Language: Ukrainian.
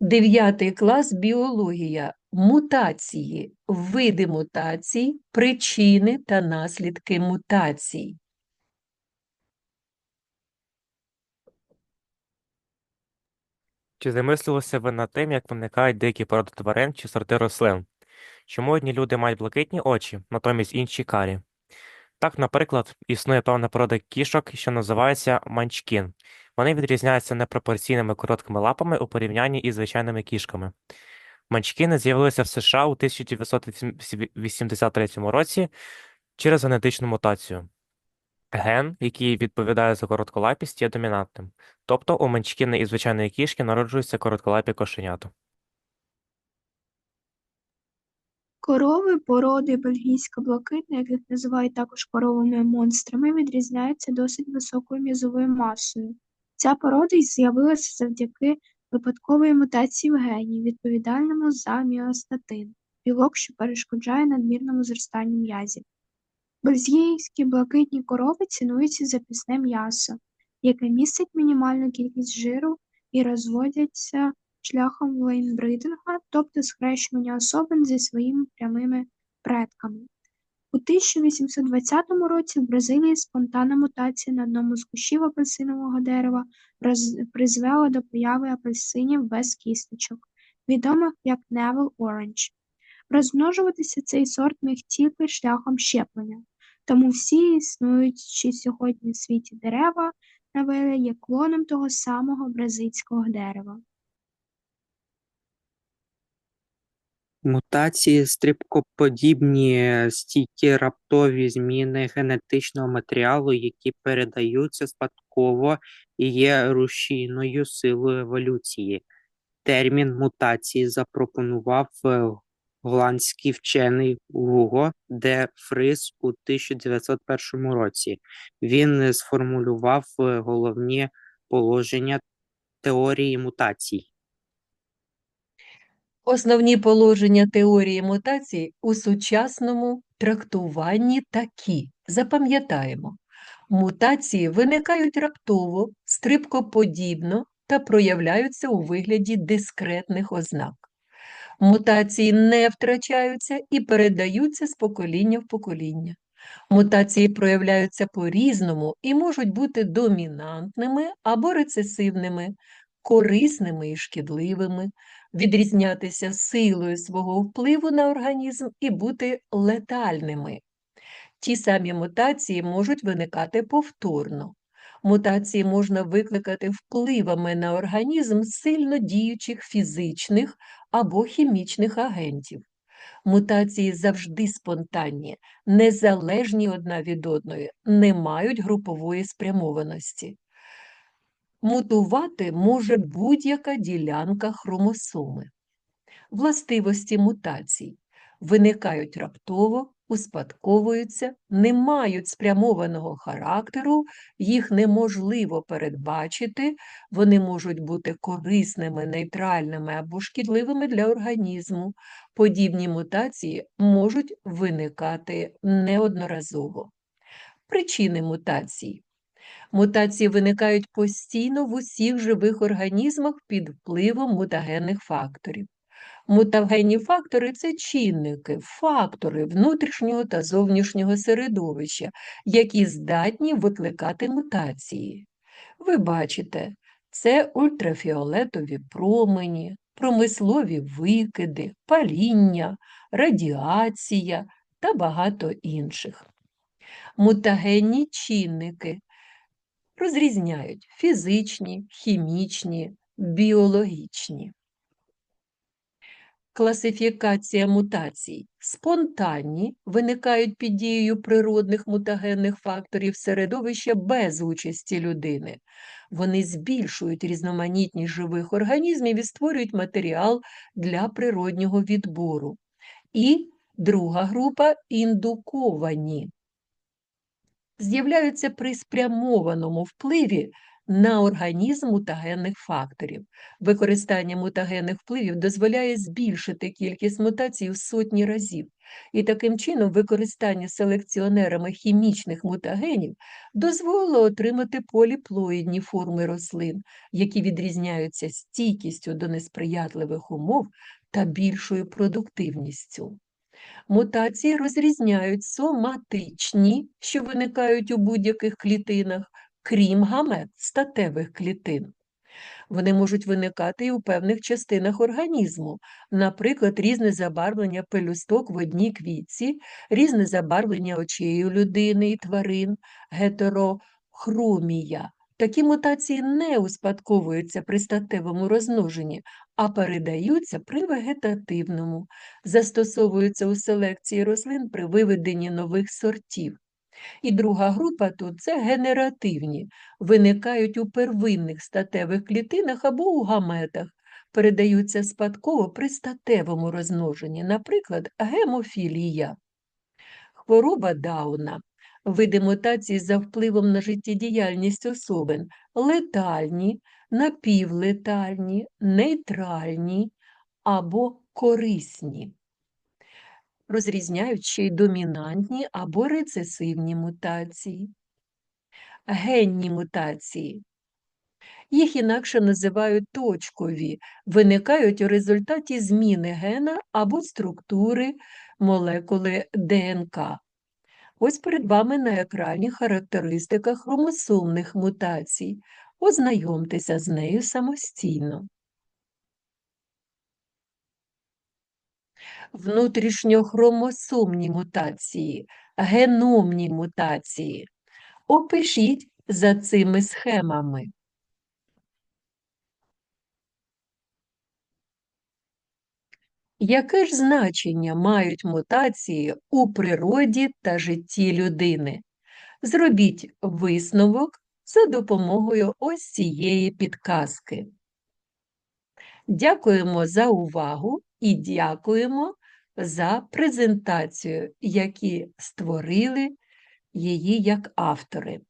Дев'ятий клас біологія. Мутації, види мутацій, причини та наслідки мутацій. Чи замислювалися ви над тим, як виникають деякі породи тварин чи сорти рослин? Чому одні люди мають блакитні очі, натомість інші карі? Так, наприклад, існує певна порода кішок, що називається манчкін. Вони відрізняються непропорційними короткими лапами у порівнянні із звичайними кішками. Манчкіни з'явилися в США у 1983 році через генетичну мутацію. Ген, який відповідає за коротколапість, є домінантним. Тобто у манчкіни і звичайної кішки народжуються коротколапі кошенята. Корови породи бельгійська блакитна, яких називають також коровими монстрами, відрізняються досить високою м'язовою масою. Ця порода й з'явилася завдяки випадкової мутації в гені, відповідальному за міостатин – білок, що перешкоджає надмірному зростанню м'язів. Бельгійські блакитні корови цінуються за пісне м'ясо, яке містить мінімальну кількість жиру і розводяться шляхом лейнбридинга, тобто схрещування особин зі своїми прямими предками. У 1820 році в Бразилії спонтанна мутація на одному з кущів апельсинового дерева призвела до появи апельсинів без кісточок, відомих як Neville Orange. Розмножуватися цей сорт міг тільки шляхом щеплення, тому всі існуючі сьогодні в світі дерева навели є клоном того самого бразильського дерева. Мутації стрибкоподібні стійкі раптові зміни генетичного матеріалу, які передаються спадково і є рушійною силою еволюції. Термін мутації запропонував е, голландський вчений Гуго де Фрис у 1901 році. Він сформулював е, головні положення теорії мутацій. Основні положення теорії мутацій у сучасному трактуванні такі. Запам'ятаємо, мутації виникають раптово, стрибкоподібно та проявляються у вигляді дискретних ознак. Мутації не втрачаються і передаються з покоління в покоління. Мутації проявляються по-різному і можуть бути домінантними або рецесивними, корисними і шкідливими, відрізнятися силою свого впливу на організм і бути летальними. Ті самі мутації можуть виникати повторно. Мутації можна викликати впливами на організм сильно діючих фізичних або хімічних агентів. Мутації завжди спонтанні, незалежні одна від одної, не мають групової спрямованості. Мутувати може будь-яка ділянка хромосоми. Властивості мутацій виникають раптово, успадковуються, не мають спрямованого характеру, їх неможливо передбачити, вони можуть бути корисними, нейтральними або шкідливими для організму. Подібні мутації можуть виникати неодноразово. Причини мутацій. Мутації виникають постійно в усіх живих організмах під впливом мутагенних факторів. Мутагенні фактори це чинники, фактори внутрішнього та зовнішнього середовища, які здатні викликати мутації. Ви бачите, це ультрафіолетові промені, промислові викиди, паління, радіація та багато інших. Мутагенні чинники розрізняють фізичні, хімічні, біологічні. Класифікація мутацій. Спонтанні виникають під дією природних мутагенних факторів середовища без участі людини. Вони збільшують різноманітність живих організмів і створюють матеріал для природнього відбору. І друга група індуковані. З'являються при спрямованому впливі на організм мутагенних факторів. Використання мутагенних впливів дозволяє збільшити кількість мутацій в сотні разів. І таким чином використання селекціонерами хімічних мутагенів дозволило отримати поліплоїдні форми рослин, які відрізняються стійкістю до несприятливих умов та більшою продуктивністю. Мутації розрізняють соматичні, що виникають у будь-яких клітинах, крім гамет статевих клітин. Вони можуть виникати і у певних частинах організму, наприклад, різне забарвлення пелюсток в одній квітці, різне забарвлення очей у людини і тварин, гетерохромія. Такі мутації не успадковуються при статевому розмноженні, а передаються при вегетативному, застосовуються у селекції рослин при виведенні нових сортів. І друга група тут це генеративні, виникають у первинних статевих клітинах або у гаметах, передаються спадково при статевому розмноженні, наприклад, гемофілія. Хвороба Дауна. Види мутацій за впливом на життєдіяльність особин летальні, напівлетальні, нейтральні або корисні. Розрізняють ще й домінантні або рецесивні мутації. Генні мутації. Їх інакше називають точкові, виникають у результаті зміни гена або структури молекули ДНК. Ось перед вами на екрані характеристика хромосомних мутацій. Ознайомтеся з нею самостійно. Внутрішньохромосомні мутації, геномні мутації. Опишіть за цими схемами. Яке ж значення мають мутації у природі та житті людини? Зробіть висновок за допомогою ось цієї підказки. Дякуємо за увагу і дякуємо за презентацію, які створили її як автори.